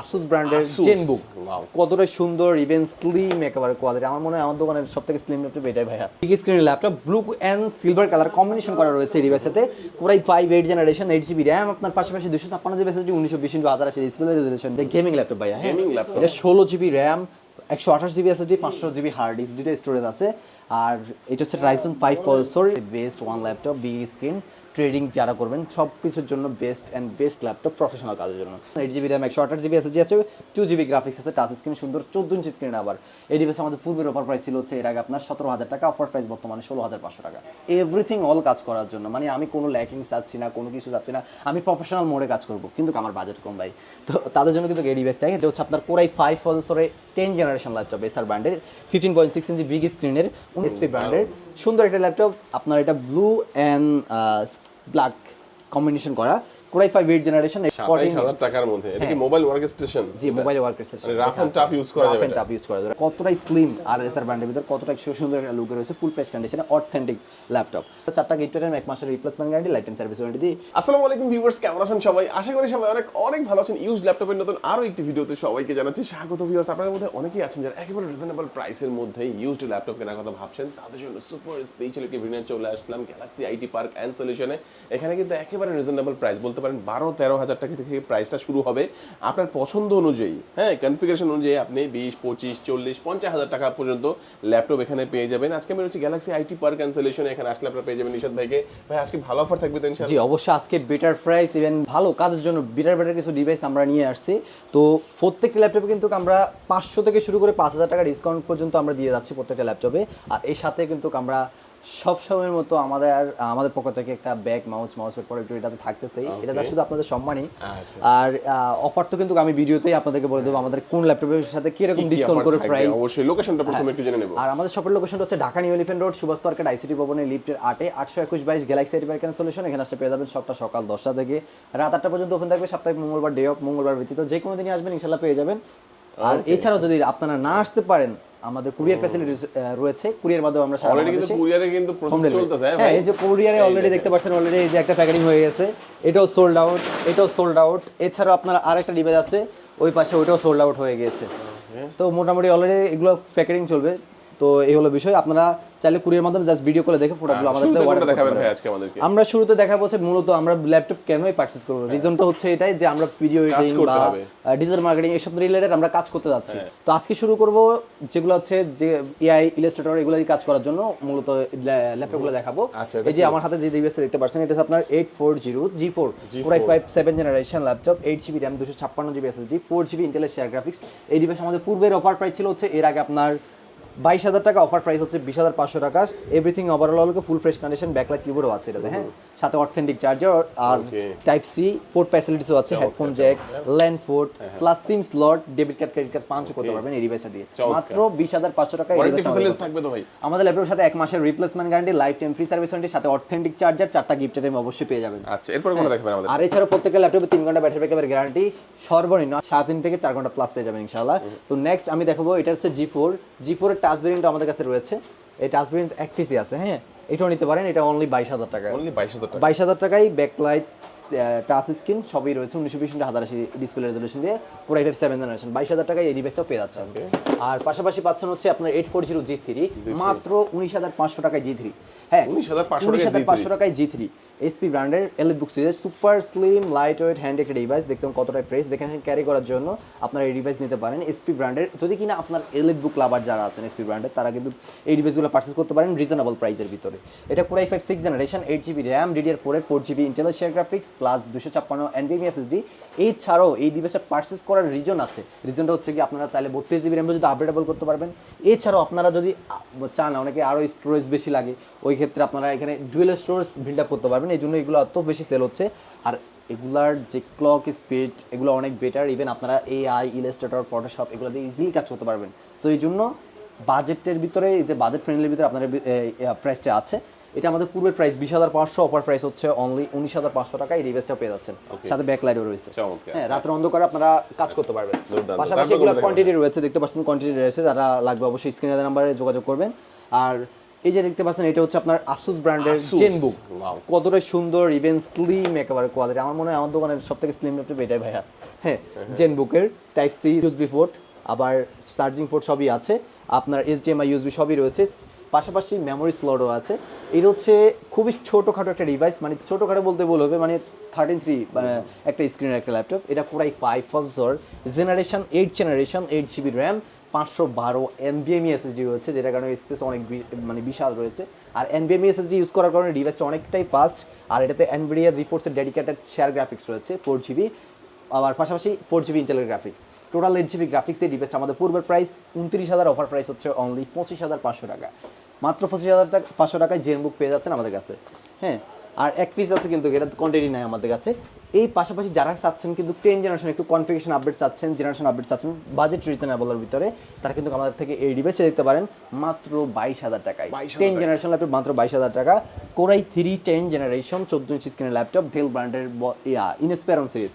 Asus ব্র্যান্ডের ZenBook কতটা সুন্দর ইভেন স্লিম একেবারে কোয়ালিটি আমার মনে হয় আমার দোকানের সব থেকে স্লিম ল্যাপটপ এটাই ভাইয়া। Big screen laptop blue and silver colour combination করা রয়েছে এই ডিভাইসের সাথে পুরাই five eight generation eight GB RAM আপনার পাশাপাশি দুশো ছাপ্পান্ন জিবি এসএসডি উনিশশো বিশ ইন্টু হাজার আশি ডিসপ্লে রেজলিউশন গেমিং ল্যাপটপ ভাইয়া হ্যাঁ? এটা ষোলো জিবি র্যাম একশো আঠাশ জিবি এসএসডি পাঁচশো জিবি হার্ড ডিস্ক দুটো স্টোরেজ আছে। আর এটা হচ্ছে Ryzen five processor best one laptop big screen trading যারা করবেন সব কিছুর জন্য best and best laptop professional কাজের জন্য। এইট জিবি র্যাম একশো আঠাশ জিবি এসএসডি আছে টু জিবি গ্রাফিক্স আছে টাচ স্ক্রিন সুন্দর, চোদ্দ ইঞ্চি স্ক্রিন আবার। এই ডিভাইস আমাদের পূর্বের অফার প্রাইস ছিল হচ্ছে এর আগে আপনার সতেরো হাজার টাকা অফার প্রাইস বর্তমানে ষোলো হাজার পাঁচশো টাকা। এভরিথিং অল কাজ করার জন্য মানে আমি কোনো ল্যাকিং চাচ্ছি না, কোনো কিছু চাচ্ছি না, আমি প্রফেশনাল মোডে কাজ করব, কিন্তু আমার বাজেট কম ভাই। তো তাদের জন্য কিন্তু এই ডিভাইসটা এটা হচ্ছে আপনার কোরাই ফাইভ প্রসেসরে টেন জেনারেশন ল্যাপটপ এসআর ব্র্যান্ডের ফিফটিন পয়েন্ট সিক্স ইঞ্চি বিগ স্ক্রিনের এসপি ব্র্যান্ডের সুন্দর একটা ল্যাপটপ আপনার এটা ব্লু অ্যান্ড ব্ল্যাক কম্বিনেশন করা। Core i five eight generation সাতাইশ হাজার টাকার মধ্যে। এটা কি mobile work G mobile work rough and tough করা যাবে এটা। টাফ ইউজ করা যাবে। কতটাই স্লিম আর এসআর ব্র্যান্ডের ভিতর কতটা সুন্দর একটা লুক রয়েছে ফুল ফ্রেশ কন্ডিশনে অথেন্টিক ল্যাপটপ চারটা গিফট এক মাসের replacement guarantee lifetime service warranty আসসালামু আলাইকুম ভিউয়ার্স কেমন আছেন সবাই? আশা করি সবাই অনেক অনেক ভালো আছেন। ইউজ ল্যাপটপের নতুন আরও একটি ভিডিওতে সবাইকে জানাচ্ছি স্বাগত ভিউয়ার্স আপনাদের মধ্যে অনেকেই আছেন যারা একেবারে রিজনেবল প্রাইসের মধ্যে ইউজড ল্যাপটপ কেনার কথা ভাবছেন। তাদের জন্য সুপার স্পেশাল একটি ভিডিও চলে আসলাম গ্যালাক্সি আইটি পার্ক সলিউশনে এখানে কিন্তু একেবারে রিজনেবল প্রাইস বলতে পারেন বারো, তেরো হাজার টাকা থেকে প্রাইসটা শুরু হবে। আপনার পছন্দ অনুযায়ী হ্যাঁ কনফিগারেশন অনুযায়ী আপনি বিশ, পঁচিশ, চল্লিশ, পঞ্চাশ হাজার টাকা পর্যন্ত ল্যাপটপ এখানে পেয়ে যাবেন। আজকে আমি রয়েছি গ্যালাক্সি আইটি পার্ক অ্যান্ড সলিউশনে এখানে আসলে আপনারা পেয়ে যাবেন নিশাদ ভাইকে। ভাই, আজকে ভালো অফার থাকবে তো জি, অবশ্যই আজকে বেটার প্রাইস ইভেন ভালো কাজের জন্য বেটার বেটার কিছু ডিভাইস আমরা নিয়ে আসছি। তো প্রত্যেকটা ল্যাপটপে কিন্তু আমরা পাঁচশো থেকে শুরু করে পাঁচ হাজার টাকা ডিসকাউন্ট পর্যন্ত আমরা দিয়ে যাচ্ছি প্রত্যেকটা ল্যাপটপে আর এর সাথে কিন্তু আমরা সব সময়ের মতো আমাদের আমাদের পক্ষ থেকে একটা bag mouse mouse pad product এটা তো থাকতেছেই এটা তো শুধু আপনাদের সম্মানই। আচ্ছা। আর অফার তো কিন্তু আমি ভিডিওতেই আপনাদেরকে বলে দেবো আমাদের কোন ল্যাপটপের সাথে কি কি ডিসকাউন্ট করে প্রাইস অবশ্যই লোকেশনটা প্রথমে একটু জেনে নেব। আর আমাদের শপের লোকেশন হচ্ছে Dhaka New Elephant Road Subhash Market ICT ভবনের লিফটের আটে আটশো একুশ বাইশ গ্যালাক্সি আইটি সলিউশন এখানে আসতে পেয়ে যাবেন সবটা সকাল দশটা থেকে। রাত আটটা পর্যন্ত ওপেন থাকবে সাপ্তাহিক মঙ্গলবার ডে অফ মঙ্গলবার ব্যতীত যে কোনো দিনই আসবেন ইনশাল্লাহ পেয়ে যাবেন। আর. এছাড়াও যদি আপনারা না আসতে পারেন আমাদের কুরিয়ার ফ্যাসিলিটি রয়েছে। কুরিয়ার মাধ্যমে আমরা সারা অলরেডি কিন্তু কুরিয়ারে কিন্তু প্রসেস চলতেছে হ্যাঁ হ্যাঁ এই যে কুরিয়ারে অলরেডি দেখতে পাচ্ছেন অলরেডি এই যে একটা প্যাকেটিং হয়ে গেছে। এটাও সোল্ড আউট এটাও সোল্ড আউট এছাড়াও আপনারা আরেকটা ডিভাইস আছে ওই পাশে ওইটাও সোল্ড আউট হয়ে গেছে। তো মোটামুটি অলরেডি এগুলো প্যাকেটিং চলবে। তো এই হলো বিষয়। আপনারা চাইলে কুরিয়ার মাধ্যমে জাস্ট ভিডিও করে দেখে প্রোডাক্টগুলো আমাদের অর্ডার দেখাবেন ভাই আজকে আমাদেরকে। আমরা শুরুতে দেখাবো হচ্ছে মূলত আমরা ল্যাপটপ কেনই পারচেজ করব? রিজনটা হচ্ছে এটাই যে আমরা ভিডিও এডিটিং বা ডিজিটাল মার্কেটিং এসব রিলেটেড আমরা কাজ করতে যাচ্ছি। হ্যাঁ। তো আজকে শুরু করব যেগুলো হচ্ছে যে এআই ইলাস্ট্রেটর এগুলো কাজ করার জন্য মূলত ল্যাপটপগুলো দেখাবো। আচ্ছা, এই যে আমার হাতে যে ডিভাইসটা দেখতে পাচ্ছেন এটা আপনার eight four zero G four G4 পুরাই five seven generation laptop eight GB RAM দুশো ছাপ্পান্ন জিবি এসএসডি ফোর জিবি ইন্টেলের শেয়ার গ্রাফিক্স এই ডিভাইস আমাদের পূর্বের অফার প্রাইস ছিল হচ্ছে এর আগে আপনার বাইশ হাজার টাকা অফার প্রাইস হচ্ছে বিশ হাজার পাঁচশো টাকা। Everything overall full fresh condition backlight কিবোর্ডও আছে এটাতে হ্যাঁ? সাথে অথেন্টিক চার্জার আর টাইপ সি পোর্ট ফ্যাসিলিটিসও আছে headphone jack LAN port plus SIM slot debit card credit card পাঁচ করতে পারবেন এই ডিভাইসটা দিয়ে। মাত্র বিশ হাজার পাঁচশো টাকা থাকবে তো ভাই? আমাদের ল্যাপটপের সাথে এক মাসের replacement guarantee lifetime free service warranty সাথে অথেন্টিক চার্জার চারটা গিফট টাইম অবশ্যই পেয়ে যাবেন। আচ্ছা এরপর কোনটা দেখাবেন আমাদের? আর এছাড়া প্রত্যেকটা ল্যাপটপে তিন ঘণ্টা ব্যাটারি ব্যাকআপের গ্যারান্টি সর্বনিম্ন সাত দিন থেকে চার ঘণ্টা প্লাস পেয়ে যাবেন ইনশাআল্লাহ। তো নেক্সট আমি দেখাবো এটা হচ্ছে G four G four variant আমাদের কাছে রয়েছে। এই ডাস্টবিন এক পিসি আছে হ্যাঁ? এটাও নিতে পারেন এটা অনলি বাইশ হাজার টাকা অনলি বাইশ হাজার টাকা বাইশ হাজার টাকায় ব্যাকলাইট টাচ স্ক্রিন সবই রয়েছে। উনিশশো বিশ হাজার আশি ডিসপ্লে রেজলিউশন দিয়ে পুরো ফাইভ সেভেন জেনারেশন বাইশ হাজার টাকায় এই ডিভাইসটাও পেয়ে যাচ্ছেন। আর পাশাপাশি পাচ্ছেন হচ্ছে আপনার eight four zero G three মাত্র উনিশ হাজার পাঁচশো টাকায় জি থ্রি হ্যাঁ উনিশ হাজার পাঁচশো টাকায় জি থ্রি। এসপি ব্র্যান্ডের L book series. Super slim lightweight hand একটা ডিভাইস দেখতে কতটা প্রেস দেখেন ক্যারি করার জন্য আপনারা এই ডিভাইস নিতে পারেন। এসপি ব্র্যান্ডের যদি কিনা আপনার বুক লাভার যারা আছেন এসপি ব্র্যান্ডের তারা কিন্তু এই ডিভাইসগুলো পার্চেস করতে পারেন রিজনেবল প্রাইসের ভিতরে। এটা core i five six generation eight GB RAM DDR ফোরের ফোর জিবি ইন্টেলের শেয়ার গ্রাফিক্স প্লাস দুশো ছাপ্পান্ন এনবিএমি এসএসডি এছাড়াও এই ডিভাইসটা পার্চেস করার রিজন আছে। রিজনটা হচ্ছে কি আপনারা চাইলে বত্রিশ জিবি র্যাম যদি আপডেটেবল করতে পারবেন। এছাড়াও আপনারা যদি চান অনেকে আরও স্টোরেজ বেশি লাগে। ওই ক্ষেত্রে আপনারা এখানে ডুয়েল স্টোরেজ বিল্ড আপ করতে পারবেন। এই জন্য এগুলো এত বেশি সেল হচ্ছে। আর এগুলার যে ক্লক স্পিড এগুলো অনেক বেটার ইভেন আপনারা এআই ইলাস্ট্রেটর ফটোশপ এগুলো দিয়ে ইজিলি কাজ করতে পারবেন। সো এই জন্য বাজেটের ভিতরে এই যে বাজেট ফ্রেন্ডলির ভিতরে আপনার প্রাইসটা আছে। এটা আমাদের পূর্বের প্রাইস বিশ হাজার পাঁচশো অফার প্রাইস হচ্ছে অনলি উনিশ হাজার পাঁচশো টাকা। এই ডিভাইসটা পেয়ে যাচ্ছেন। সাথে ব্যাকলাইটও রয়েছে। হ্যাঁ রাতের অন্ধকারে আপনারা কাজ করতে পারবেন। পাশাপাশি এগুলো কোয়ান্টিটি রয়েছে। দেখতে পাচ্ছেন কোয়ান্টিটি রয়েছে। যারা লাগবে অবশ্যই স্ক্রিনের নাম্বারে যোগাযোগ করবেন। আর এই যে দেখতে পাচ্ছেন এটা হচ্ছে আপনার আসুস ব্র্যান্ডের জেনবুক wow. কতটা সুন্দর ইভেন স্লিম একেবারে কোয়ালিটি আমার মনে হয় আমার দোকানের সব থেকে স্লিম ল্যাপটপ এটাই ভাইয়া। হ্যাঁ জেনবুকের টাইপ সি ইউএসবি পোর্ট আবার চার্জিং পোর্ট সবই আছে। আপনার এইচডিএমআই ইউএসবি সবই রয়েছে। পাশাপাশি মেমোরি স্লটও আছে। এটা হচ্ছে খুবই ছোটোখাটো একটা ডিভাইস মানে ছোটোখাটো বলতে ভুল হবে মানে থার্টিন থ্রি মানে একটা স্ক্রিনের একটা ল্যাপটপ এটা পুরাই five processor generation eight generation eight GB RAM পাঁচশো বারো এনবিএমই এসএসডি রয়েছে, যেটার কারণে স্পেস অনেক মানে বিশাল রয়েছে। আর এনবিএমই এসএসডি ইউজ করার কারণে ডিভাইসটা অনেকটাই ফাস্ট আর এটাতে এনভিডিয়া জিপোর্টসের ডেডিকেটেড শেয়ার গ্রাফিক্স রয়েছে ফোর জিবি আবার পাশাপাশি ফোর জিবি ইন্টেলের graphics total eight GB graphics দিয়ে ডিভাইসটা আমাদের পূর্বের প্রাইস উনত্রিশ হাজার অফার প্রাইস হচ্ছে অনলি পঁচিশ হাজার পাঁচশো টাকা। মাত্র পঁচিশ হাজার টাকা, পাঁচশো টাকায় জেনবুক পেয়ে যাচ্ছেন আমাদের কাছে। হ্যাঁ আর এক পিস আছে কিন্তু এটা কোয়ান্টিটি নাই আমাদের কাছে। এই পাশাপাশি যারা চাচ্ছেন কিন্তু টেন জেনারেশন একটু কনফিগেশন আপডেট চাচ্ছেন জেনারেশন আপডেট চাচ্ছেন বাজেট রিজনেবলের ভিতরে তারা কিন্তু আমাদের থেকে এই ডিভাইসে দেখতে পারেন মাত্র বাইশ হাজার টাকায়। টেন জেনারেশন ল্যাপটপ মাত্র বাইশ হাজার টাকা। কোরাই থ্রি টেন জেনারেশন চোদ্দ ইঞ্চি স্ক্রিনের ল্যাপটপ ডেল ব্র্যান্ডের ইয়া ইনস্পেরন সিরিজ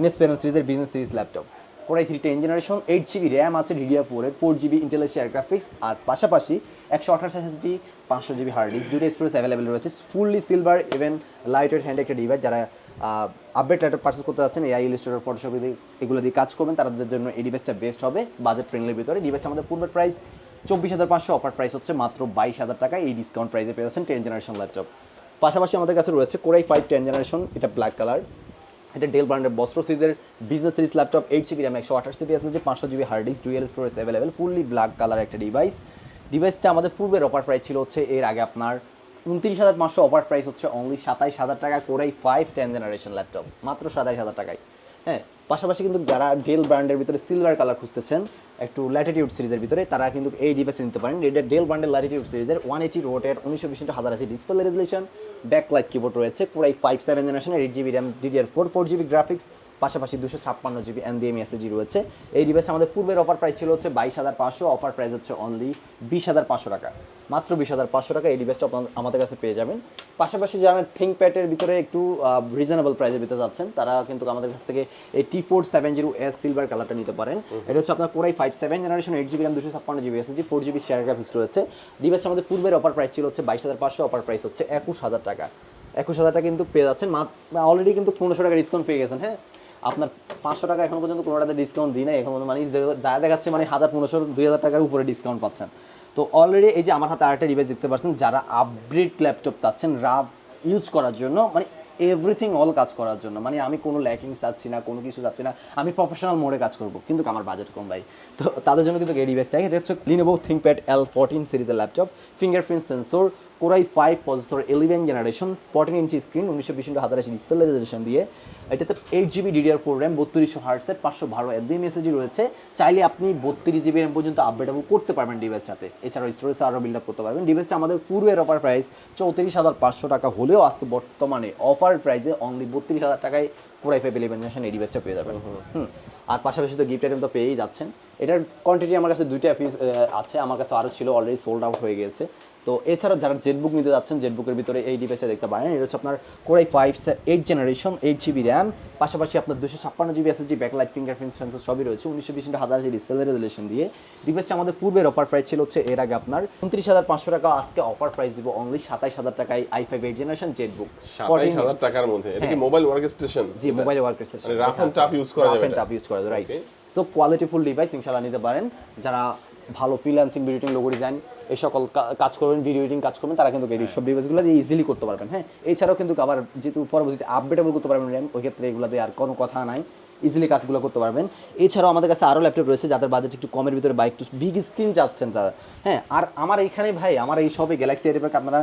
ইনস্পেরন সিরিজের business series laptop core i three ten generation eight GB RAM আছে ডিডিআর ফোরের ফোর জিবি ইন্টেলের শেয়ার গ্রাফিক্স আর পাশাপাশি একশো আঠাশ এসএসডি পাঁচশো জিবি হার্ড ডিস্ক দুটো স্টোরেজ অ্যাভেলেবেল রয়েছে। Fully silver even lightweight hand একটা ডিভাইস যারা আপডেট ল্যাপটপ পার্চেস করতে যাচ্ছেন এআই ইলিস্ট্রেটর ফটোশপ এগুলো দিয়ে কাজ করবেন, তাদের জন্য এই ডিভাইসটা বেস্ট হবে বাজেট ফ্রেন্ডলির ভিতরে। ডিভাইসটা আমাদের পূর্বের প্রাইস চব্বিশ হাজার পাঁচশো অফার প্রাইস হচ্ছে মাত্র বাইশ হাজার টাকা। এই ডিসকাউন্ট প্রাইসে পেয়ে যাচ্ছেন টেন জেনারেশন ল্যাপটপ পাশাপাশি আমাদের কাছে রয়েছে core i five ten generation এটা ব্ল্যাক কালার এটা ডেল ব্র্যান্ডের Vostro সিজের business series laptop eight GB RAM একশো আঠাশ জিবি এসএসডি পাঁচশো GB hard disk dual storage available fully black colour একটা ডিভাইস ডিভাইসটা আমাদের পূর্বের অফার প্রাইস ছিল হচ্ছে এর আগে আপনার উনত্রিশ হাজার পাঁচশো অফার প্রাইস হচ্ছে অনলি সাতাইশ হাজার টাকা করেই ফাইভ টেন জেনারেশন ল্যাপটপ মাত্র সাতাইশ হাজার টাকায়। হ্যাঁ পাশাপাশি কিন্তু যারা ডেল ব্র্যান্ডের ভিতরে সিলভার কালার খুঁজতেছেন, একটু ল্যাটিটিউড সিরিজের ভিতরে, তারা কিন্তু এই ডিভাইস নিতে পারেন। এটা ডেল ব্র্যান্ডের ল্যাটিটিউড সিরিজের ওয়ান এইটি রোটের উনিশশো বিশ হাজার আছে ডিসপ্লে রেজুলেশন ব্যাকলাইট কিবোর্ড রয়েছে core i five seven generation eight GB RAM DDR four four GB graphics পাশাপাশি দুশো ছাপ্পান্ন জিবি এনবিএম এসএজি রয়েছে। এই ডিভাইস আমাদের পূর্বের অফার প্রাইস ছিল হচ্ছে বাইশ হাজার পাঁচশো অফার প্রাইস হচ্ছে অনলি বিশ হাজার পাঁচশো টাকা। মাত্র বিশ হাজার পাঁচশো টাকা এই ডিভাইসটা আপনার- আমাদের কাছে পেয়ে যাবেন। পাশাপাশি যারা থিঙ্ক প্যাডের ভিতরে একটু রিজনেবল প্রাইসের ভিতরে যাচ্ছেন, তারা কিন্তু আমাদের কাছ থেকে এই T four seven zero S silver কালারটা নিতে পারেন। এটা হচ্ছে আপনার core i five seven generation eight GB RAM দুশো ছাপ্পান্ন GB SSD four GB share graphics রয়েছে। ডিভাইসটা আমাদের পূর্বের অফার প্রাইস ছিল হচ্ছে বাইশ হাজার পাঁচশো অফার প্রাইস হচ্ছে একুশ হাজার টাকা। একুশ হাজার টাকা কিন্তু পেয়ে যাচ্ছেন। অলরেডি কিন্তু পনেরোশো টাকা ডিসকাউন্ট পেয়ে গেছেন হ্যাঁ? আপনার পাঁচশো টাকা এখন পর্যন্ত কোনোটাতে ডিসকাউন্ট দিই না এখন পর্যন্ত মানে যে- যা দেখাচ্ছে মানে হাজার পনেরোশো দুই হাজার টাকার উপরে ডিসকাউন্ট পাচ্ছেন। তো অলরেডি এই যে আমার হাতে আরেকটা ডিভাইস দেখতে পাচ্ছেন যারা আপগ্রেড ল্যাপটপ চাচ্ছেন রাফ ইউজ করার জন্য মানে এভরিথিং অল কাজ করার জন্য। মানে আমি কোনো ল্যাকিং চাচ্ছি না, কোনো কিছু চাচ্ছি না। আমি প্রফেশনাল মোডে কাজ করব। কিন্তু আমার বাজেট কম ভাই। তো তাদের জন্য কিন্তু এই ডিভাইসটা এটা হচ্ছে লিনোভো থিঙ্কপ্যাড এল ফোরটিন সিরিজের laptop fingerprint sensor core i five processor eleven generation fourteen inch screen উনিশশো বিশ হাজার ডিসপ্লে রেজলিউশন দিয়ে। এটাতে eight GB DDR four RAM বত্রিশশো হার্টসের পাঁচশো বারো এলবি মেসেজি রয়েছে। চাইলে আপনি বত্রিশ জিবি র্যাম পর্যন্ত আপডেটেবল করতে পারবেন ডিভাইসটাতে এছাড়াও স্টোরেজ আরও বিল্ড আপ করতে পারবেন। ডিভাইসটা আমাদের পূর্বের অফার প্রাইস চৌত্রিশ হাজার পাঁচশো টাকা হলেও আজকে বর্তমানে অফার প্রাইসে অনলি বত্রিশ হাজার টাকায় কোরাই ফাইভ ইলেভেন জেনারেশন এই ডিভাইসটা পেয়ে যাবেন। হুম আর পাশাপাশি তো গিফট আইটেম তো পেয়েই যাচ্ছেন। এটার কোয়ান্টিটি আমার কাছে দুইটা পিস আছে। আমার কাছে আরও ছিল অলরেডি সোল্ড আউট হয়ে গেছে। তো এছাড়া যারা জেটবুক নিতে যাচ্ছেন জেটবুকের ভিতরে এই ডিভাইসে দেখতে পারেন। এটা হচ্ছে আপনার core i five eight generation eight GB RAM পাশাপাশি আপনার দুশো ছাপ্পান্ন GB SSD backlight fingerprint sensor সবই রয়েছে। উনিশশো বিশ হাজার আশি ডিসপ্লে রেজুলেশন দিয়ে। ডিভাইসটা আমাদের পূর্বের অফার প্রাইস ছিল হচ্ছে এর আগে আপনার উনত্রিশ হাজার পাঁচশো টাকা। আজকে অফার প্রাইস দিব অনলি সাতাইশ হাজার টাকায় I five eight generation ZenBook সাতাইশ হাজার টাকার মধ্যে। এটা কি। মোবাইল ওয়ার্ক স্টেশন জি মোবাইল সেশন মানে rough and tough করা যাবে? টাফ ইউজ করা যাবে রাইট. সো কোয়ালিটিফুল ডিভাইস ইনশাআল্লাহ নিতে পারেন। যারা ভালো freelancing video editing logo design এই সকল কাজ করবেন ভিডিও এডিটিং কাজ করবেন তারা কিন্তু এই সব ডিভাইসগুলো দিয়ে ইজিলি করতে পারবেন। হ্যাঁ এছাড়াও কিন্তু আবার যেহেতু পরবর্তীতে আপডেটেবল করতে পারবেন র্যাম ওই ক্ষেত্রে এগুলোতে আর কোনো কথা নাই। ইজিলি কাজগুলো করতে পারবেন। এছাড়াও আমাদের কাছে আরও ল্যাপটপ রয়েছে যাদের বাজেট একটু কমের ভিতরে বা একটু বিগ স্ক্রিন চাচ্ছেন তারা। হ্যাঁ আর আমার এইখানে ভাই আমার এই সবে গ্যালাক্সি এর আপনারা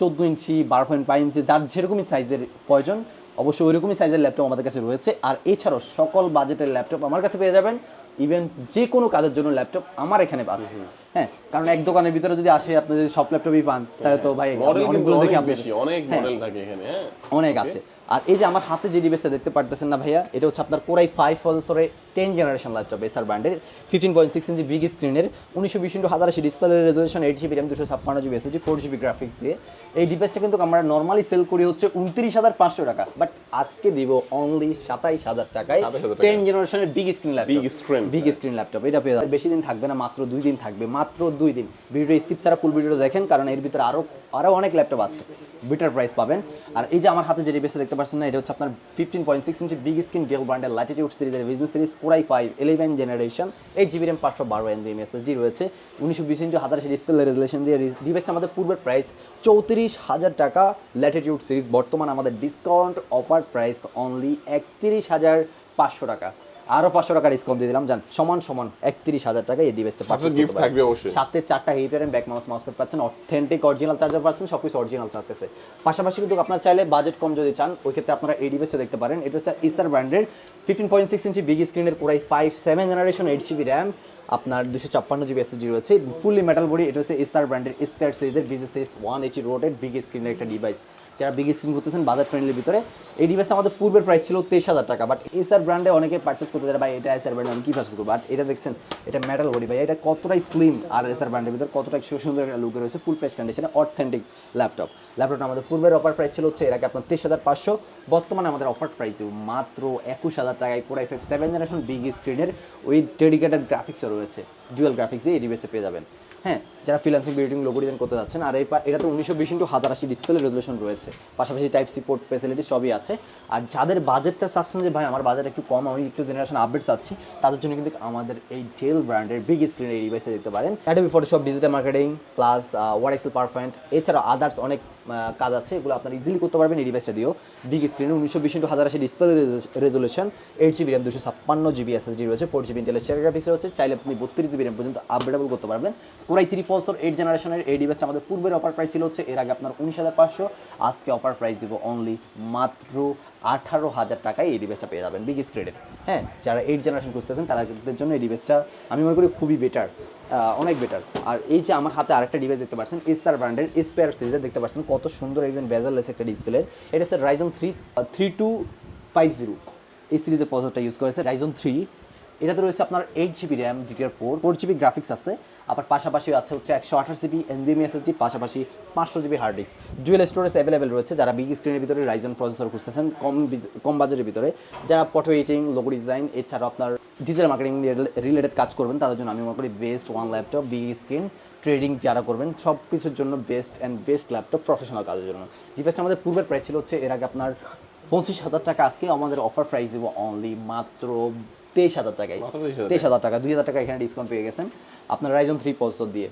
চোদ্দ ইঞ্চি বারো পয়েন্ট ফাইভ ইঞ্চি যার যেরকমই সাইজের প্রয়োজন অবশ্যই ওইরকমই সাইজের ল্যাপটপ আমাদের কাছে রয়েছে। আর এছাড়াও সকল বাজেটের ল্যাপটপ আমার কাছে পেয়ে যাবেন। ইভেন যে কোনো কাজের জন্য ল্যাপটপ আমার এখানে পাচ্ছে। হ্যাঁ কারণ এক দোকানের ভিতরে যদি আসে আপনি যদি সব ল্যাপটপই পান তাহলে তো ভাই অনেকগুলো দেখে অনেক আপনি অনেক হ্যাঁ। মডেল থাকে এখানে হ্যাঁ। অনেক আছে। আর এই যে আমার হাতে যে ডিভাইসটা দেখতে পারতেছেন না ভাইয়া এটা হচ্ছে আপনার কোরাই ফাইভ প্রসেসরের টেন জেনারেশন ল্যাপটপ এসআর ব্র্যান্ডের ফিফটিন পয়েন্ট সিক্স ইঞ্চি বিগ স্ক্রিনের উনিশশো বিশ ইন্টু হাজার আশি display resolution eight GB RAM দুশো ছাপ্পান্ন GB SSD four GB graphics দিয়ে। এই ডিভাইসটা কিন্তু আমরা নর্মালি সেল করি হচ্ছে উনত্রিশ হাজার পাঁচশো টাকা বাট আজকে দিব অনলি সাতাইশ হাজার টাকায় টেন জেনারেশনের big screen laptop Big screen, big screen laptop এটা পেয়ে বেশি দিন থাকবে না মাত্র দুই দিন থাকবে মাত্র মাত্র দুই দিন। ভিডিও স্কিপ ছাড়া ফুল ভিডিও দেখেন কারণ এর ভিতরে আরও আরও অনেক ল্যাপটপ আছে। বিটার প্রাইস পাবেন। আর এই যে আমার হাতে যে ডিভাইসটা দেখতে পাচ্ছেন না, এটা হচ্ছে আপনার ফিফটিন পয়েন্ট সিক্স ইঞ্চি বিগ স্ক্রিন ডেল ব্র্যান্ডের ল্যাটিটিউড সিরিজের business series core i five eleven generation eight GB RAM পাঁচশো বারো এন বি এস এসএসডি রয়েছে, উনিশশো বিশ ইঞ্চি হাজার ডিসপ্লে রেজুলেশন দিয়ে ডিভাইসটা আমাদের পূর্বের প্রাইস চৌত্রিশ হাজার টাকা ল্যাটিটিউড সিরিজ বর্তমান আমাদের ডিসকাউন্ট অফার প্রাইস অনলি একত্রিশ হাজার পাঁচশো টাকা। আরও পাঁচশো টাকা ডিসকাউন্ট দিয়ে দিলাম। জান সমান সমান একত্রিশ হাজার টাকা এই ডিভাইসটা সাথে gift থাকবে অবশ্যই। সাথে চারটা heater and bag mouse mouse pad পাচ্ছেন অথেন্টিক অরিজিনাল চার্জার পাচ্ছেন সব কিছু অরিজিনাল থাকতেছে। পাশাপাশি কিন্তু আপনার চাইলে বাজেট কম যদি চান ওই ক্ষেত্রে আপনারা এই ডিভাইসও দেখতে পারেন। এটা হচ্ছে ইসার ব্র্যান্ডের fifteen point six inch big স্ক্রিনের পুরাই five seven generation eight GB RAM আপনার দুশো ছাপ্পান্ন জিবি এসএসডি রয়েছে। ফুললি মেটাল বডি এটা হচ্ছে ইসার ব্র্যান্ডের স্কোয়ার সিরিজের বিজি সিরিজ ওয়ান এইচি রোটেড বিগ স্ক্রিনের একটা ডিভাইস যারা বিগ স্ক্রিন করতেছেন বাজার ফ্রেন্ডলির ভিতরে, এই ডিভাইস আমাদের পূর্বের প্রাইস ছিল তেইশ হাজার টাকা বাট এসআর ব্র্যান্ডে অনেকে পার্চেস করতে চায় ভাই, এটা এসআর ব্র্যান্ডে আমি কি পার্চেস করব? বাট এটা দেখছেন, এটা মেটাল বডি ভাই, এটা কতটাই স্লিম আর এসআর ব্র্যান্ডের ভিতরে কতটা সুন্দর একটা লুকে রয়েছে ফুল ফ্রেশ কন্ডিশনে অথেন্টিক ল্যাপটপ ল্যাপটপটা আমাদের পূর্বের অফার প্রাইস ছিল হচ্ছে, এর আগে আপনার তেইশ হাজার পাঁচশো, বর্তমানে আমাদের অফার প্রাইস মাত্র একুশ হাজার টাকায় core i five seven generation big স্ক্রিনের ওই ডেডিকেটেড গ্রাফিক্সও রয়েছে ডুয়েল গ্রাফিক্স দিয়ে এই ডিভাইসে পেয়ে যাবেন। হ্যাঁ যারা ফ্রিল্যান্সিং বিল্ডিং লোগো ডিজাইন করতে যাচ্ছেন, আর এটা তো উনিশশো বিশ ইন্টু হাজার আশি ডিসপ্লে রেজলিউশন রয়েছে। পাশাপাশি টাইপ সি পোর্ট ফেসিলিটি সবই আছে। আর যাদের বাজেটটা চাচ্ছেন যে, ভাই, আমার বাজেট একটু কম, আমি একটু জেনারেশন আপডেট চাচ্ছি, তাদের জন্য কিন্তু আমাদের এই ডেল ব্র্যান্ডের বিগ স্ক্রিনের এই ডিভাইসে দিতে পারেন। Adobe Photoshop digital marketing plus Word Excel perfect এছাড়া আদার্স অনেক কাজ আছে, এগুলো আপনারা ইজিলি করতে পারবেন এই ডিভাইসটা দিয়েও। বিগ স্ক্রিনে উনিশশো বিশ ইন্টু হাজার আশি display resolution eight GB RAM দুশো ছাপ্পান্ন জিবি এসএসডি রয়েছে ফোর জিবি ইন্টেলের শেয়ার গ্রাফিক্স রয়েছে, চাইলে আপনি বত্রিশ জিবি র্যাম পর্যন্ত আপডেটেবল করতে পারবেন। কোরাই থ্রি পলসর এইট জেনারেশনের এই ডিভাইসটা আমাদের পূর্বের অফার প্রাইস ছিল হচ্ছে, এর আগে আপনার উনিশ হাজার পাঁচশো, আজকে অফার প্রাইস দিব অনলি মাত্র আঠারো হাজার টাকায় এই ডিভাইসটা পেয়ে যাবেন বিগ স্ক্রিনের হ্যাঁ যারা এইট জেনারেশন খুঁজতেছেন, তাদের জন্য এই ডিভাইসটা আমি মনে করি খুবই বেটার অনেক বেটার আর এই যে আমার হাতে আরেকটা ডিভাইস দেখতে পাচ্ছেন এসআর ব্র্যান্ডের স্পেয়ার সিরিজে দেখতে পাচ্ছেন, কত সুন্দর একজন বেজারলেস একটা ডিসপ্লে এটা হচ্ছে Ryzen three three two five zero এই সিরিজের প্রসেসরটা ইউজ করেছে রাইজন থ্রি এটাতে রয়েছে আপনার eight GB RAM DDR four four GB graphics আছে। আবার পাশাপাশি আছে হচ্ছে একশো আঠাশ জিবি এনবিএম এসএসডি, পাশাপাশি পাঁচশো GB hard disk dual storage available রয়েছে, যারা বিগ স্ক্রিনের ভিতরে রাইজন প্রসেসর খুঁজতেছেন, কম কম বাজেটের ভিতরে। যারা ফটো এডিটিং লোগো ডিজাইন এছাড়াও আপনার ডিজিটাল মার্কেটিং রিলেটেড কাজ করবেন, তাদের জন্য আমি মনে করি best one laptop big screen trading যারা করবেন সব কিছুর জন্য best and best laptop professional কাজের জন্য। ডিভাইসটা আমাদের পূর্বের প্রাইস ছিল হচ্ছে, এর আগে আপনার পঁচিশ হাজার টাকা আজকে আমাদের অফার প্রাইস দেবো অনলি মাত্র তেইশ হাজার টাকায়। তেইশ হাজার টাকা। দুই হাজার টাকা এখানে ডিসকাউন্ট পেয়ে গেছেন। আপনার রাইজন থ্রি পলসর দিয়ে।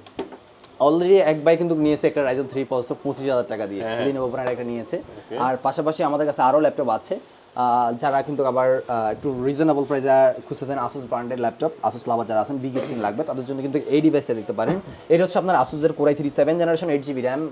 অলরেডি এক বাই কিন্তু নিয়েছে একটা রাইজন থ্রি পলসর পঁচিশ হাজার টাকা দিয়ে। দিন লিনোভো ব্র্যান্ড একটা নিয়েছে। আর পাশাপাশি আমাদের কাছে আরও ল্যাপটপ আছে। যারা কিন্তু আবার একটু রিজনেবল প্রাইসে খুঁজতেছেন আসুস ব্র্যান্ডের ল্যাপটপ আসুস লাভার যারা আছেন বিগ স্ক্রিন লাগবে, তাদের জন্য কিন্তু এই ডিভাইসটা দেখতে পারেন। এটা হচ্ছে আপনার আসুসের core i three seven generation eight GB RAM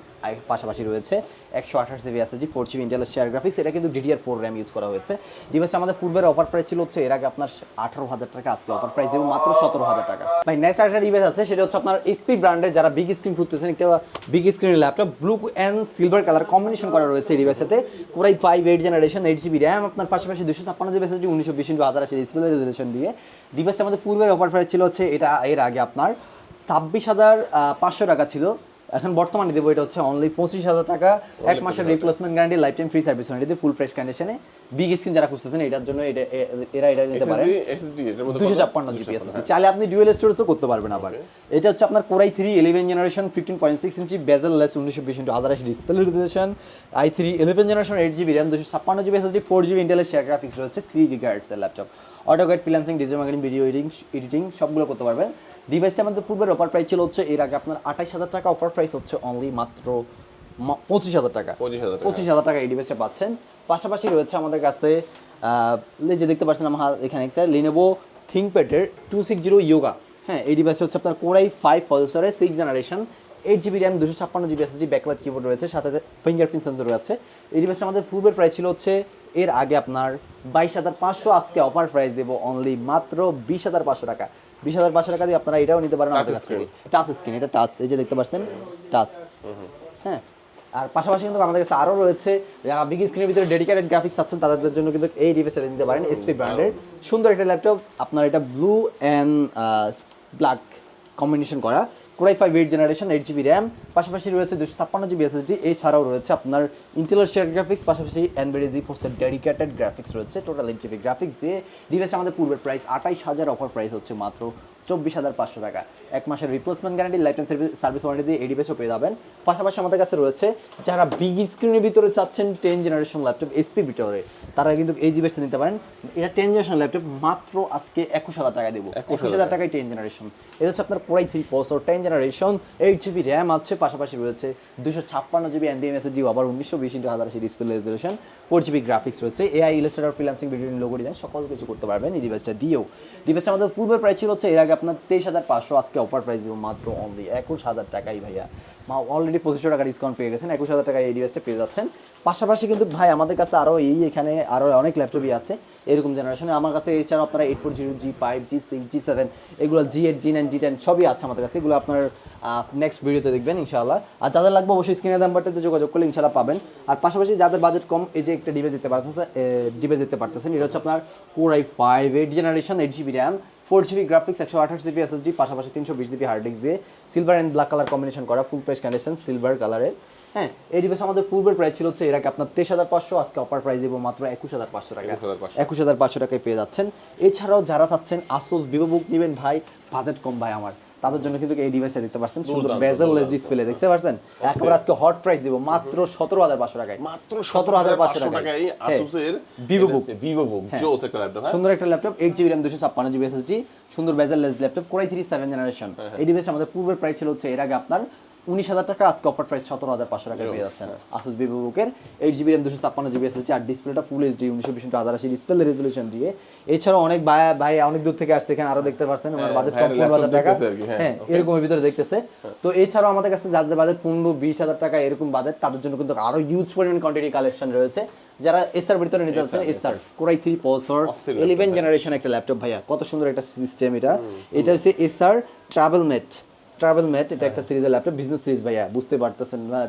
পাশাপাশি রয়েছে একশো আঠাশ জিবি এসএসডি ফোর জিবি ইন্টেলের শেয়ার গ্রাফিক্স এটা কিন্তু ডিডিআর ফোর র্যাম ইউজ করা হয়েছে। ডিভাইসটা আমাদের পূর্বের অফার প্রাইস ছিল হচ্ছে, এর আগে আপনার আঠারো হাজার টাকা, আজকে অফার প্রাইস দেবো মাত্র সতেরো হাজার টাকা। ভাই নেক্সট একটা ডিভাইস আছে, সেটা হচ্ছে আপনার এসপি ব্র্যান্ডের যারা বিগ স্ক্রিন খুঁজতেছেন, একটা বিগ স্ক্রিনের laptop blue and silver colour combination করা রয়েছে এই ডিভাইসেতে core i five eight generation eight GB RAM আপনার পাশাপাশি দুশো ছাপ্পান্ন যে বেসেসটি উনিশশো বিশ ইন্টু হাজার আশি ডিসপ্লে রেজলিউশন দিয়ে। ডিভাইসটা আমাদের পূর্বের অফার প্রাইস ছিল হচ্ছে, এটা এর আগে আপনার ছাব্বিশ হাজার পাঁচশো টাকা ছিল। এখন বর্তমানে দেবো এটা হচ্ছে অনলি পঁচিশ হাজার টাকা। এক মাসের replacement guarantee lifetime free service warranty full fresh কন্ডিশনে বিগ স্ক্রিন যারা খুঁজতেছেন এটার জন্য এটা এরা এটা নিতে মধ্যে দুশো? ছাপ্পান্ন জিবি এসএসডি চাইলে আপনি ডুয়েল স্টোরেজও করতে পারবেন আবার। এটা হচ্ছে আপনার core i three eleven generation fifteen point six inch bezel less উনিশশো বিশ ইন্টু হাজার display resolution I three eleven generation eight GB RAM দুশো ছাপ্পান্ন জিবি এসএসডি ফোর জিবি ইন্টেলের শেয়ার গ্রাফিক্স রয়েছে three গিগার্টসের laptop AutoCAD freelancing digital marketing video editing editing সবগুলো করতে পারবেন। ডিভাইসটা আমাদের পূর্বের অফার প্রাইস ছিল হচ্ছে এর আগে আপনার আঠাইশ হাজার টাকা অফার প্রাইস হচ্ছে অনলি মাত্র মা- পঁচিশ হাজার টাকা। 25,000 টাকা। পঁচিশ হাজার টাকা এই ডিভাইসটা পাচ্ছেন। পাশাপাশি রয়েছে আমাদের কাছে যে দেখতে পাচ্ছেন আমার এখানে একটা লিনোভো থিঙ্কপ্যাডের টু সিক্স জিরো ইয়োগা হ্যাঁ এই ডিভাইস হচ্ছে আপনার core i five পলসরের six generation eight GB RAM দুশো ছাপ্পান্ন জিবি এসএসডি ব্যাকলাইট কিবোর্ড রয়েছে সাথে ফিঙ্গারপ্রিন্ট সেন্সর রয়েছে। এই ডিভাইসটা আমাদের পূর্বের প্রাইস ছিল হচ্ছে এর আগে আপনার বাইশ হাজার পাঁচশো আজকে অফার প্রাইস দেবো অনলি মাত্র বিশ হাজার পাঁচশো টাকা। বিশ হাজার পাঁচশো টাকা দিয়ে আপনারা এটাও নিতে পারেন আমাদের কাছ থেকে। টাচ স্ক্রিন এটা টাচ এই যে দেখতে পাচ্ছেন টাচ হ্যাঁ? আর পাশাপাশি কিন্তু আমাদের কাছে আরও রয়েছে যারা বিগ স্ক্রিনের ভিতরে ডেডিকেটেড গ্রাফিক্স আছেন তাদের জন্য কিন্তু এই ডিভাইসে নিতে পারেন এসপি ব্র্যান্ডের সুন্দর একটা ল্যাপটপ আপনার এটা ব্লু অ্যান্ড ব্ল্যাক কম্বিনেশন করা। Core i five eight generation eight GB RAM পাশাপাশি রয়েছে দুশো ছাপ্পান্ন জিবি এসএসডি এছাড়াও রয়েছে আপনার ইন্টেলের শেয়ার গ্রাফিক্স পাশাপাশি অ্যান্ড্রয়েড জি ফোর্সের ডেডিকেটেড গ্রাফিক্স রয়েছে। টোটাল এইট জিবি গ্রাফিক্স দিয়ে ডিভাইসে আমাদের পূর্বের প্রাইস আঠাইশ হাজার অফার প্রাইস হচ্ছে মাত্র চব্বিশ হাজার পাঁচশো টাকা। এক মাসের replacement guarantee life time service warranty দিয়ে এই ডিভাইসও পেয়ে যাবেন। পাশাপাশি আমাদের কাছে রয়েছে যারা বিগ স্ক্রিনের ভিতরে চাচ্ছেন টেন জেনারেশন ল্যাপটপ এসপি ভিতরে তারা কিন্তু এই ডিভাইসটা নিতে পারেন এটা টেন জেনারেশন ল্যাপটপ মাত্র আজকে একুশ হাজার টাকা দেবো। একুশ হাজার টাকায় টেন জেনারেশন এটা হচ্ছে আপনার core i three processor ten generation eight GB RAM আছে পাশাপাশি রয়েছে দুশো ছাপ্পান্ন জিবি এনডিএম এসএসডি আবার উনিশশো বিশ ইন্টু হাজার আশি display resolution four GB graphics রয়েছে AI illustrator freelancing video logo design সকল কিছু করতে পারবেন এই ডিভাইসটা দিয়েও। ডিভাইসটা আমাদের পূর্বের প্রাইস ছিল হচ্ছে এর আগে আপনার তেইশ হাজার পাঁচশো আজকে অফার প্রাইস দিব মাত্র অনলি একুশ হাজার টাকাই ভাইয়া। মা অলরেডি পঁচিশশো টাকা ডিসকাউন্ট পেয়ে গেছেন, একুশ হাজার টাকায় এই ডিভাইসটা পেয়ে যাচ্ছেন। পাশাপাশি কিন্তু ভাই, আমাদের কাছে আরও এই এখানে আরও অনেক ল্যাপটপই আছে, এরকম জেনারেশনে আমার কাছে এছাড়াও আপনারা eight four zero G five G six G seven এগুলো G eight G nine G ten সবই আছে আমাদের কাছে। এগুলো আপনার নেক্সট ভিডিওতে দেখবেন ইনশাআল্লাহ। আর যাদের লাগবে অবশ্যই স্ক্রিনের নাম্বারটাতে যোগাযোগ করলে ইনশাআল্লাহ পাবেন। আর পাশাপাশি যাদের বাজেট কম, এই যে একটা ডিভাইস দিতে পারতেছে ডিভাইস দিতে পারতেছেন, এটা হচ্ছে আপনার core i five eight generation eight GB RAM four GB graphics একশো আঠাশ জিবি এসএসডি পাশাপাশি তিনশো বিশ জিবি হার্ড ডিস্ক দিয়ে silver and black colour combination করা ফুল প্রাইস কন্ডিশন সিলভার কালারের হ্যাঁ এই ডিভাইস আমাদের পূর্বের প্রাইস ছিল হচ্ছে এর আগে আপনার তেইশ হাজার পাঁচশো আজকে অফার প্রাইস দেবো মাত্র একুশ হাজার পাঁচশো টাকা। 21,500 একুশ হাজার পাঁচশো টাকায় পেয়ে যাচ্ছেন। এছাড়াও যারা চাচ্ছেন আসোস ভিভো বুক নেবেন ভাই বাজেট কম ভাই আমার। তাদের জন্য কিন্তু এই ডিভাইসটা দেখতে পাচ্ছেন সুন্দর দুর্দান্ত, বেজেল লেস দুর্দান্ত। ডিসপ্লে দেখতে পাচ্ছেন একেবারে আজকে হট প্রাইস দিব মাত্র সতেরো হাজার পাঁচশো টাকায়। মাত্র সতেরো হাজার পাঁচশো টাকায়। টাকায় আসুসের ভিভো বুক ভিভো বুক। জোস একটা ল্যাপটপ সুন্দর একটা ল্যাপটপ 8 জিবি দুশো ছাপ্পান্ন জিবি এসএসডি সুন্দর bezelless less laptop core i three seven generation এই ডিভাইস আমাদের পূর্বের প্রাইস ছিল হচ্ছে এর আগে আপনার উনিশ হাজার টাকা আজকে অফার প্রাইস সতেরো হাজার পাঁচশো টাকায় পেয়ে যাচ্ছেন আসুস বুকের এইট জিবি র্যাম দুশো ছাপ্পান্ন জিবি এসএসডি আর ডিসপ্লেটা ফুল এইচডি উনিশশো বিশ হাজার আশি ডিসপ্লে রেজলিউশন দিয়ে। এছাড়াও অনেক ভাই ভাই অনেক দূর থেকে আসছে এখানে আরও দেখতে পাচ্ছেন ওনার হ্যাঁ, বাজেট কম পনেরো হাজার টাকা। হ্যাঁ, হ্যাঁ. এরকমের ভিতরে দেখতেছে। তো এছাড়াও আমাদের কাছে যাদের বাজেট পনেরো বিশ হাজার টাকা এরকম বাজেট তাদের জন্য কিন্তু আরও ইউজ পরিমাণ কোয়ান্টিটি কালেকশন রয়েছে। যারা এসআর ভিতরে নিতে চাচ্ছেন Acer core i three processor eleven হ্যাঁ। জেনারেশন একটা ল্যাপটপ ভাইয়া। কত সুন্দর একটা সিস্টেম এটা। এটা হচ্ছে Acer travel mate travel mate এটা একটা সিরিজের ল্যাপটপ বিজনেস সিরিজ ভাইয়া বুঝতে পারতেছেন না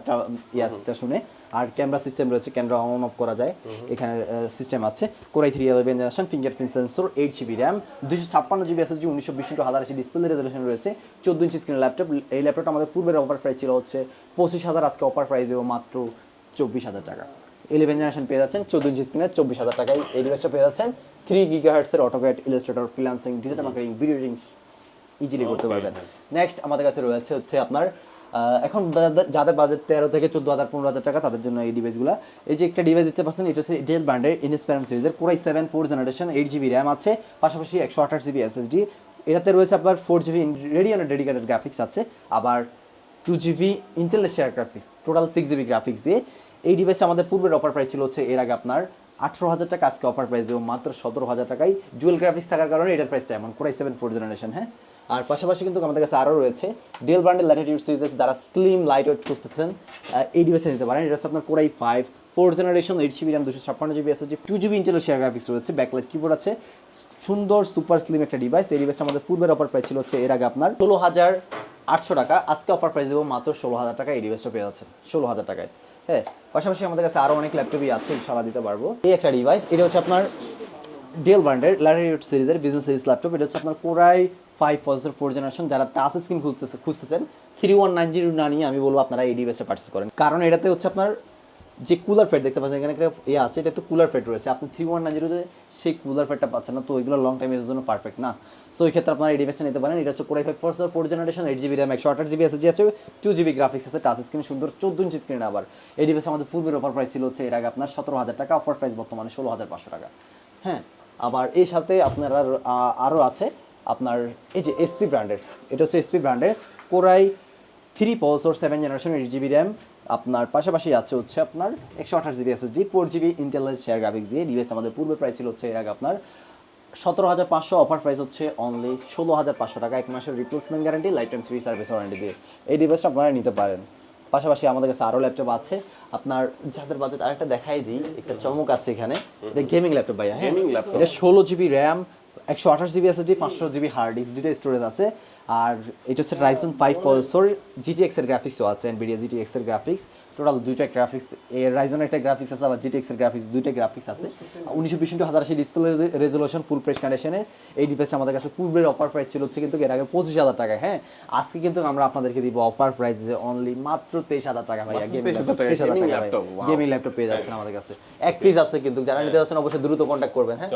ইয়াটা শুনে। আর ক্যামেরা সিস্টেম রয়েছে ক্যামেরা অন অফ করা যায়। এখানে সিস্টেম আছে। Core i three eleven generation fingerprint sensor eight GB RAM দুশো ছাপ্পান্ন জিবি এসএসডি উনিশশো বিশ ইন্টু হাজার আশি ডিসপ্লে রেজলিউশন রয়েছে। চোদ্দ ইঞ্চি স্ক্রিন ল্যাপটপ এই ল্যাপটপটা আমাদের পূর্বের অফার প্রাইস ছিল হচ্ছে পঁচিশ হাজার আজকে অফার প্রাইস দেবো মাত্র চব্বিশ হাজার টাকা। ইলেভেন জেনারেশন পেয়ে যাচ্ছেন চোদ্দ ইঞ্চি স্ক্রিনের চব্বিশ হাজার টাকায় এই ডিভাইসটা পেয়ে যাচ্ছেন। Three giga হার্টসের AutoCAD illustrator freelancing digital marketing video easily করতে পারবেন। নেক্সট আমাদের কাছে রয়েছে হচ্ছে আপনার এখন যাদের- বাজেট তেরো থেকে চোদ্দ হাজার পনেরো হাজার টাকা তাদের জন্য এই ডিভাইসগুলো এই যে একটা ডিভাইস দিতে পারছেন এটা হচ্ছে ডেল ব্র্যান্ডের ইনস্পায়াম সিরিজের core i seven four generation eight GB RAM আছে পাশাপাশি একশো আঠাশ জিবি এসএসডি এটাতে রয়েছে আপনার ফোর জিবি রেডিয়ানের ডেডিকেটেড গ্রাফিক্স আছে আবার two GB Intel share graphics total six GB graphics দিয়ে। এই ডিভাইসটা আমাদের পূর্বের অফার প্রাইস ছিল হচ্ছে এর আগে আপনার আঠারো হাজার টাকা আজকে অফার প্রাইস এবং মাত্র সতেরো হাজার টাকায়। ডুয়েল গ্রাফিক্স থাকার কারণে এটার প্রাইসটা এমন কোরাই সেভেন ফোর জেনারেশন হ্যাঁ? আর পাশাপাশি কিন্তু আমাদের কাছে আরও রয়েছে ডেল ব্র্যান্ডের ল্যাটিটিউড সিরিজেস যারা স্লিম লাইট ওয়েট খুঁজতেছেন এই ডিভাইসে নিতে পারেন। এটা হচ্ছে আপনার core i five four generation eight GB RAM দুশো ছাপ্পান্ন জিবি এসএসডি টু জিবি ইন্টেলের শেয়ার গ্রাফিক্স রয়েছে ব্যাকলাইট কিবোর্ড আছে। সুন্দর সুপার স্লিম একটা ডিভাইস এই ডিভাইসটা আমাদের পূর্বের অফার প্রাইস ছিল হচ্ছে, এর আগে আপনার ষোলো হাজার আটশো টাকা। আজকে অফার প্রাইস দেবো মাত্র ষোলো হাজার টাকা। এই ডিভাইসটা পেয়ে যাচ্ছেন, ষোলো হাজার টাকায়। হ্যাঁ পাশাপাশি আমাদের কাছে আরও অনেক ল্যাপটপই আছে ইনশাল্লাহ দিতে পারব। এই একটা ডিভাইস এটা হচ্ছে আপনার ডেল ব্র্যান্ডের ল্যাটিটিউড সিরিজের বিজনেস সিরিজ ল্যাপটপ এটা হচ্ছে আপনার core i five processor four generation যারা টাচ স্ক্রিন খুঁজতেছে খুঁজতেছেন থ্রি ওয়ান নাইন জিরো না নিয়ে আমি বলব আপনারা এই ডিভাইসটা পার্চেস করেন। কারণ এটাতে হচ্ছে আপনার যে কুলার ফেট দেখতে পাচ্ছেন, এখানে একটা ইয়ে আছে, এটা তো কুলার ফেট রয়েছে। আপনি থ্রি ওয়ান নাইন জিরোতে সেই কুলার ফেটটা পাচ্ছেন না, তো ওইগুলো লং টাইম ইউজের জন্য পারফেক্ট না। সো ওই ক্ষেত্রে আপনারা এই ডিভাইসটা নিতে পারেন। এটা হচ্ছে core i five processor four generation eight GB RAM একশো আঠাশ জিবি এসএসজি আছে টু জিবি গ্রাফিক্স আছে টাচ স্ক্রিন সুন্দর, চোদ্দ ইঞ্চি স্ক্রিন আবার। এই ডিভাইস আমাদের পূর্বের অফার প্রাইস ছিল হচ্ছে এর আগে আপনার সতেরো হাজার টাকা অফার প্রাইস বর্তমানে ষোলো হাজার পাঁচশো টাকা। হ্যাঁ আবার এর সাথে আপনারা আর আরও আছে আপনার এই যে এসপি ব্র্যান্ডের এটা হচ্ছে এসপি ব্র্যান্ডের core i three processor seven generation eight GB RAM আপনার পাশাপাশি আছে হচ্ছে আপনার একশো আঠাশ জিবি এসএসডি ফোর জিবি ইন্টেলের শেয়ার গ্রাফিক্স দিয়ে ডিভাইস আমাদের পূর্বে প্রাইস ছিল হচ্ছে এর আগে আপনার সতেরো হাজার পাঁচশো অফার প্রাইস হচ্ছে অনলি ষোলো হাজার পাঁচশো টাকা এক মাসের replacement guarantee life time free service warranty দিয়ে। এই ডিভাইসটা আপনারা নিতে পারেন। পাশাপাশি আমাদের কাছে আরও ল্যাপটপ আছে। আপনার যাদের বাজেট আরেকটা দেখাই দিই একটা চমক আছে এখানে। এটা গেমিং ল্যাপটপ ভাইয়া হ্যাঁ? এটা ষোলো জিবি র্যাম একশো আঠাশ জিবি এসএসডি পাঁচশো জিবি হার্ড ডিস্ক দুটো স্টোরেজ আছে। আর এটা হচ্ছে রাইজন ফাইভ প্রসেসর জিটিএক্স এর গ্রাফিক্সও আছে এনভিডিয়া জিটিএক্স এর গ্রাফিক্স টোটাল দুইটা গ্রাফিক্স রাইজনের একটা গ্রাফিক্স আছে আবার জিটিএক্স এর গ্রাফিক্স দুইটা গ্রাফিক্স আছে। উনিশশো বিশ ইন্টু হাজার আশি ডিসপ্লে রেজলিউশন ফুল ফ্রেশ কন্ডিশনের এই ডিভাইসটা আমাদের কাছে পূর্বের অফার প্রাইস ছিল হচ্ছে কিন্তু এর আগে পঁচিশ হাজার টাকা হ্যাঁ? আজকে কিন্তু আমরা আপনাদেরকে দিব অফার প্রাইস অনলি মাত্র তেইশ হাজার টাকা ভাইয়া। গেমিং 23,000 টাকা, তেইশ হাজার টাকা গেমিং ল্যাপটপ পেয়ে যাচ্ছেন আমাদের কাছে। এক পিস আছে কিন্তু যারা নিতে যাচ্ছেন অবশ্যই দ্রুত কন্ট্যাক্ট করবেন হ্যাঁ?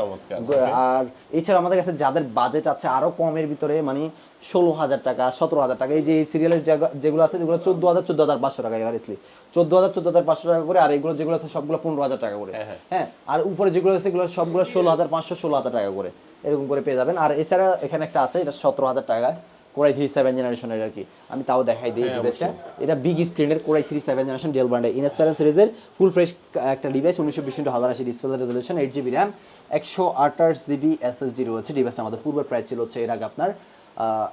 আর এছাড়া আমাদের কাছে যাদের বাজেট আছে আরও কমের ভিতরে মানে ষোলো হাজার টাকা সতেরো হাজার টাকা। এই যে এই সিরিয়ালের যেগুলো আছে যেগুলো চোদ্দ হাজার চোদ্দ হাজার পাঁচশো টাকা এভারেজলি চোদ্দ হাজার চোদ্দ হাজার পাঁচশো টাকা করে আর এগুলো যেগুলো আছে সবগুলো পনেরো হাজার টাকা করে। হ্যাঁ, হ্যাঁ। হ্যাঁ আর উপরে যেগুলো আছে সেগুলো সবগুলো ষোলো হাজার পাঁচশো ষোলো হাজার টাকা করে। এরকম করে পেয়ে যাবেন। আর এছাড়া এখানে একটা আছে এটা সতেরো হাজার টাকা। কোরাই থ্রি সেভেন জেনারেশনের আর কি আমি তাও দেখাই দিই হ্যাঁ, ডিভাইসটা এটা বিগ স্ক্রিনের core i three seven generation Dell ব্র্যান্ডে ইনস্পায়ার সিরিজের ফুল ফ্রেশ একটা ডিভাইস উনিশশো বিশ হাজার আশি display resolution eight GB RAM একশো আঠাশ জিবি এসএসডি রয়েছে। ডিভাইসটা আমাদের পূর্বের প্রাইস ছিল হচ্ছে এর আগে আপনার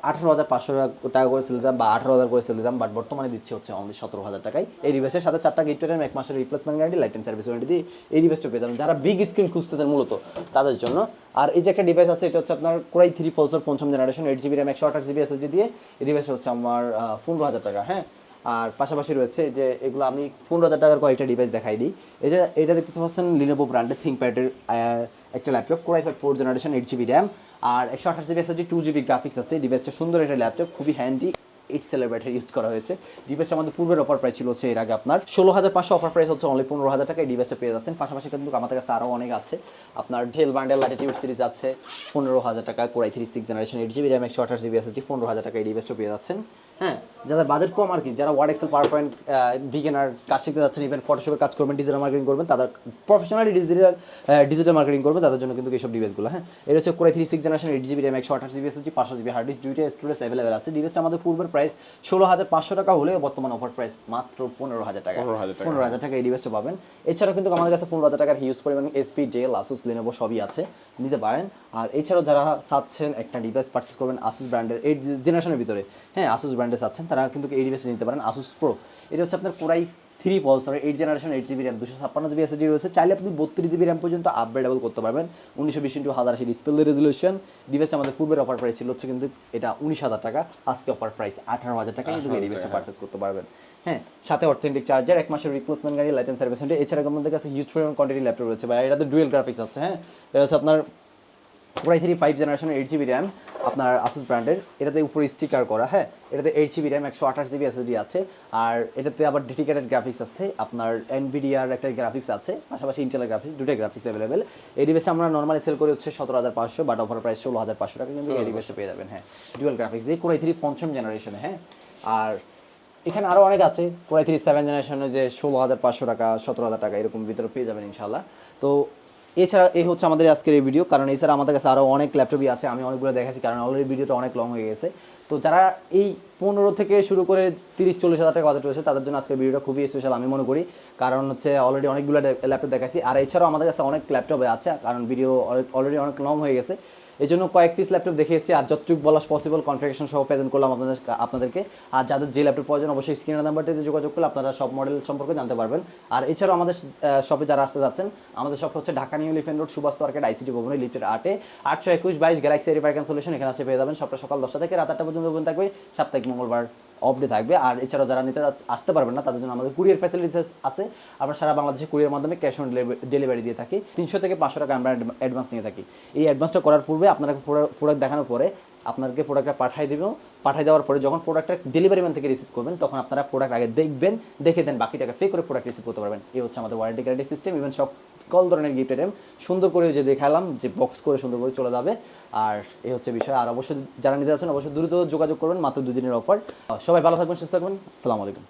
আঠারো হাজার পাঁচশো টাকা করে সেল দিতাম বা আঠারো হাজার করে সেল দিতাম বাট বর্তমানে দিচ্ছে হচ্ছে অনলি সতেরো হাজার টাকায়। এই ডিভাইসের সাথে চারটা গিফট র্যাম এক মাসের replacement guarantee light and service warranty দিয়ে এই ডিভাইসটা পেয়ে যাবেন। যারা বিগ স্ক্রিন খুঁজতেছেন মূলত তাদের জন্য। আর এই যে একটা ডিভাইস আছে, এটা হচ্ছে আপনার কোরাই থ্রি ফোর পঞ্চম জেনারেশন এইট জিবি র্যাম একশো আঠাশ জিবি এসএসডি দিয়ে এই ডিভাইসটা হচ্ছে আমার পনেরো হাজার টাকা হ্যাঁ? আর পাশাপাশি রয়েছে যে এগুলো আমি পনেরো হাজার টাকার কয়েকটা ডিভাইস দেখাই দিই। এটা এটা দেখতে পাচ্ছেন লিনোভো ব্র্যান্ডের থিঙ্কপ্যাডের একটা laptop core i five four generation eight GB RAM আর একশো আঠাশ GB SSD two GB graphics আছে। ডিভাইসটা সুন্দর একটা ল্যাপটপ খুবই হ্যান্ডি এইট সেলের ব্যাটারি ইউজ করা হয়েছে। ডিভাইসটা আমাদের পূর্বের অফার প্রাইস ছিল হচ্ছে এর আগে আপনার ষোলো হাজার পাঁচশো অফার প্রাইস হচ্ছে অনলি পনেরো হাজার টাকায় ডিভাইসটা পেয়ে যাচ্ছেন। পাশাপাশি কিন্তু আমাদের কাছে আরও অনেক আছে। আপনার ঢেল বান্ডেল ল্যাটিটিউড সিরিজ আছে। পনেরো হাজার টাকা core i three six generation eight GB RAM একশো আঠাশ জিবি এসএসডি পনেরো হাজার টাকা এই ডিভাইসটা পেয়ে যাচ্ছেন। হ্যাঁ যাদের বাজেট কম আর কি যারা Word Excel PowerPoint beginner কাজ শিখতে যাচ্ছেন ইভেন ফটোশপের কাজ করবেন ডিজিটাল মার্কেটিং করবেন তাদের প্রফেশনালি ডিজিটাল ডিজিটাল মার্কেটিং করবেন তাদের জন্য কিন্তু এইসব ডিভাইসগুলো হ্যাঁ। এটা হচ্ছে core i three six generation eight GB RAM একশো আঠাশ জিবি এসএসডি পাঁচশো জিবি হার্ড ডিস্ক দুইটা স্টোরেজ অ্যাভেলেবেল আছে। ডিভাইসটা আমাদের পূর্বের প্রাইস ষোলো হাজার পাঁচশো টাকা হলেও বর্তমান অফার প্রাইস মাত্র পনেরো হাজার টাকা। 15,000 টাকা। পনেরো হাজার টাকা এই ডিভাইসটা পাবেন। এছাড়াও কিন্তু আমাদের কাছে পনেরো হাজার টাকার হিউজ পরিমাণ এসপি ডেল আসুস লিনোভো সবই আছে নিতে পারেন। আর এছাড়াও যারা চাচ্ছেন একটা ডিভাইস পারচেস করবেন আসুস ব্র্যান্ডের এইট জেনারেশনের ভিতরে। হ্যাঁ আসুস ব্র্যান্ডে চাচ্ছেন তারা কিন্তু এই ডিভাইসটা নিতে পারেন আসুস প্রো এটা হচ্ছে আপনার core i three পলসার eight generation eight GB RAM দুশো ছাপ্পান্ন জিবি এসএসডি রয়েছে। চাইলে আপনি বত্রিশ জিবি র্যাম পর্যন্ত আপগ্রেডেবল করতে পারবেন। উনিশশো বিশ ইন্টু হাজার আশি ডিসপ্লে রেজলিউশন ডিভাইসটা আমাদের পূর্বের অফার প্রাইস ছিল হচ্ছে কিন্তু এটা উনিশ হাজার টাকা। আজকে অফার প্রাইস আঠারো হাজার টাকা। কিন্তু এই 18,000 ডিভাইসটা পারচেস করতে পারবেন। হ্যাঁ সাথে অথেন্টিক চার্জার এক মাসের রিপ্লেসমেন্ট গাড়ি লাইট সার্ভিস এছাড়া আমাদের কাছে হিউজ পরিমাণ কোয়ান্টিটি ল্যাপটপ রয়েছে বা এটাতে ডুয়েল গ্রাফিক্স আছে হ্যাঁ। এটা হচ্ছে আপনার core i three five generation eight GB RAM আপনার আসুস ব্র্যান্ডের এটাতে উপরে স্টিকার করা হ্যাঁ? এটাতে এইট জিবি র্যাম একশো আঠাশ জিবি এসএসডি আছে। আর এটাতে আবার ডেডিকেটেড গ্রাফিক্স আছে। আপনার এনভিডিআর একটা গ্রাফিক্স আছে পাশাপাশি ইন্টেলের গ্রাফিক্স দুটোই গ্রাফিক্স অ্যাভেলেবেল এই ডিভাইসে আমরা নর্মালি সেল করি হচ্ছে সতেরো হাজার পাঁচশো বাট অফার প্রাইস ষোলো হাজার পাঁচশো টাকা। কিন্তু এই ডিভাইসটা পেয়ে যাবেন হ্যাঁ। ডুয়েল গ্রাফিক্স দিয়ে কোরাই থ্রি পঞ্চম জেনারেশনে হ্যাঁ? আর এখানে আরও অনেক আছে। কোরাই থ্রি সেভেন জেনারেশনে যে ষোলো হাজার পাঁচশো টাকা সতেরো হাজার টাকা এরকম ভিতরে পেয়ে যাবেন ইনশাল্লাহ তো এছাড়া এই হচ্ছে আমাদের আজকের এই ভিডিও কারণ এছাড়া আমাদের কাছে আরও অনেক ল্যাপটপই আছে, আমি অনেকগুলো দেখাচ্ছি, কারণ অলরেডি ভিডিওটা অনেক লং হয়ে গেছে। তো যারা এই পনেরো থেকে শুরু করে তিরিশ, চল্লিশ হাজার টাকা বাজেট রয়েছে, তাদের জন্য আজকের ভিডিওটা খুবই স্পেশাল আমি মনে করি, কারণ হচ্ছে অলরেডি অনেকগুলো ল্যাপটপ দেখাচ্ছি। আর এছাড়াও আমাদের কাছে অনেক ল্যাপটপ আছে, কারণ ভিডিও অলরেডি অনেক লং হয়ে গেছে। এই জন্য কয়েক পিস ল্যাপটপ দেখিয়েছি, আর যতটুকু বলা পসিবল কনফিগারেশন সহ প্রেজেন্ট করলাম আপনাদের আপনাদেরকে। আর যাদের যে ল্যাপটপ প্রয়োজন, অবশ্যই স্ক্রিনের নাম্বারটিতে যোগাযোগ করলে আপনারা সব মডেল সম্পর্কে জানতে পারবেন। আর এছাড়াও আমাদের শপে যারা আসতে যাচ্ছেন, আমাদের শপ হচ্ছে Dhaka new elephant road, Subhash market ICT ভবনে, লিফটের আটে। আটশো একুশ বাইশ গ্যালাক্সি রিপার সলিউশন এখানে আসে পেয়ে যাবেন। সবটা সকাল দশটা থেকে রাত আটটা পর্যন্ত ওপেন থাকবে। সাপ্তাহিক মঙ্গলবার অফ ডে থাকবে। আর এছাড়াও যারা নিতে আসতে পারবেন না, তাদের জন্য আমাদের কুরিয়ার ফ্যাসিলিটিস আছে। আমরা সারা বাংলাদেশে কুরিয়ার মাধ্যমে ক্যাশ অন ডেলিভারি দিয়ে থাকি। তিনশো থেকে পাঁচশো টাকা আমরা অ্যাডভান্স নিয়ে থাকি। এই অ্যাডভান্সটা করার পূর্বে আপনারা প্রোডাক্ট দেখানোর পরে আপনাদেরকে প্রোডাক্টটা পাঠিয়ে দেবো। পাঠিয়ে দেওয়ার পরে যখন প্রোডাক্টটা ডেলিভারি ম্যান থেকে রিসিভ করবেন, তখন আপনারা প্রোডাক্ট আগে দেখবেন, দেখে দেন বাকি টাকা পে করে প্রোডাক্ট রিসিভ করতে পারবেন। এই হচ্ছে আমাদের ওয়ারেন্টি গ্যারান্টি সিস্টেম ইভেন সব সকল ধরনের গিফট আইটেম সুন্দর করে যে দেখালাম, যে বক্স করে সুন্দর করে চলে যাবে। আর এই হচ্ছে বিষয়, আর অবশ্যই যারা নিতে আছেন অবশ্যই দ্রুত যোগাযোগ করবেন মাত্র দুদিনের অফার সবাই ভালো থাকবেন, সুস্থ থাকবেন। আসসালামু আলাইকুম।